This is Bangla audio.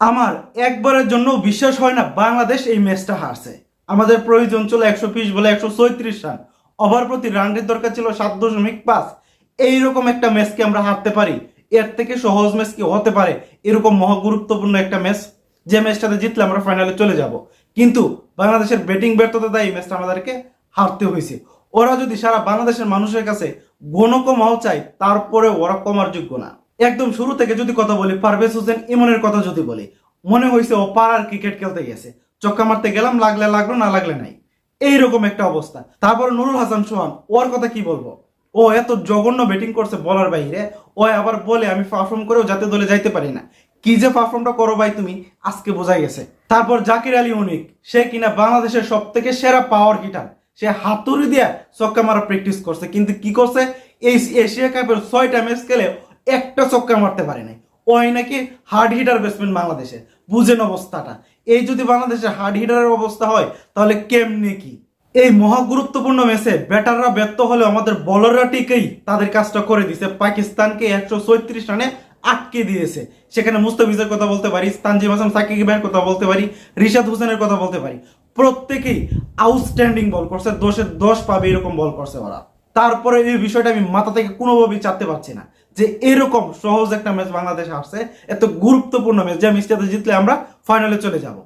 আমার একবারের জন্য বিশ্বাস হয় না বাংলাদেশ এই ম্যাচটা হারছে। আমাদের প্রয়োজন ছিল একশো বিশ বলে একশো ছয়ত্রিশ রান। ওভার প্রতি রান রেট দরকার ছিল সাত দশমিক পাঁচ। এইরকম একটা ম্যাচকে আমরা হারতে পারি। এর থেকে সহজ ম্যাচ কি হতে পারে? এরকম মহা গুরুত্বপূর্ণ একটা ম্যাচ। যে ম্যাচটাতে জিতলে আমরা ফাইনালে চলে যাব। কিন্তু বাংলাদেশের ব্যাটিং ব্যর্থতা এই ম্যাচটা আমাদেরকে হারতে হয়েছে। ওরা যদি সারা বাংলাদেশের মানুষের কাছে ঘন কমাও চায় তারপরে ওরা কমার যোগ্য না। একদম শুরু থেকে যদি কথা বলি, পারভেজ হোসেন ইমনের কথা যদি বলি, মনে হয়েছে ও পাড়ার ক্রিকেট খেলতে গেছে। চক্কা মারতে গেলাম, লাগলে লাগল, না লাগলে নাই। এইরকম একটা অবস্থা। তারপর নুরুল হাসান সোহান, ওর কথা কি বলব? ও এত জঘন্য ব্যাটিং করছে বলার বাইরে ও আবার বলে, আমি পারফর্ম করেও যাতে দলে যাইতে পারি না। কি যে পারফর্মটা করো ভাই তুমি, আজকে বোঝা গেছে। তারপর জাকির আলী অনিক, সে কিনা বাংলাদেশের সব থেকে সেরা পাওয়ার হিটার সে হাতুড়ি দিয়া চক্কা মারা প্র্যাকটিস করছে, কিন্তু কি করছে? এই এশিয়া কাপের ছয়টা ম্যাচ খেলে একটা চক্কা মারতে পারে নাই। ওই নাকি হার্ড হিটার ব্যাটসম্যান বাংলাদেশের। বুঝেন অবস্থাটা। এই যদি বাংলাদেশের হার্ড হিটারের অবস্থা হয়, তাহলে কেমনে কি? এই মহা গুরুত্বপূর্ণ ম্যাচে ব্যাটাররা ব্যর্থ হলে আমাদের বলাররা টিকেই তাদের কাজটা করে দিছে। পাকিস্তানকে একশো ছয়ত্রিশ রানে আটকে দিয়েছে। সেখানে মুস্তাফিজের কথা বলতে পারি, তানজিম হাসান সাকিবের কথা বলতে পারি, রিশাদ হোসেনের কথা বলতে পারি। প্রত্যেকেই আউটস্ট্যান্ডিং বল করছে দশের দশ পাবে এরকম বল করছে ওরা। তারপরে এই বিষয়টা আমি মাথা থেকে কোনোভাবেই চাপতে পারছি না যে এরকম সহজ একটা ম্যাচ বাংলাদেশে আসছে, এত গুরুত্বপূর্ণ ম্যাচ যে ম্যাচটাতে জিতলে আমরা ফাইনালে চলে যাব।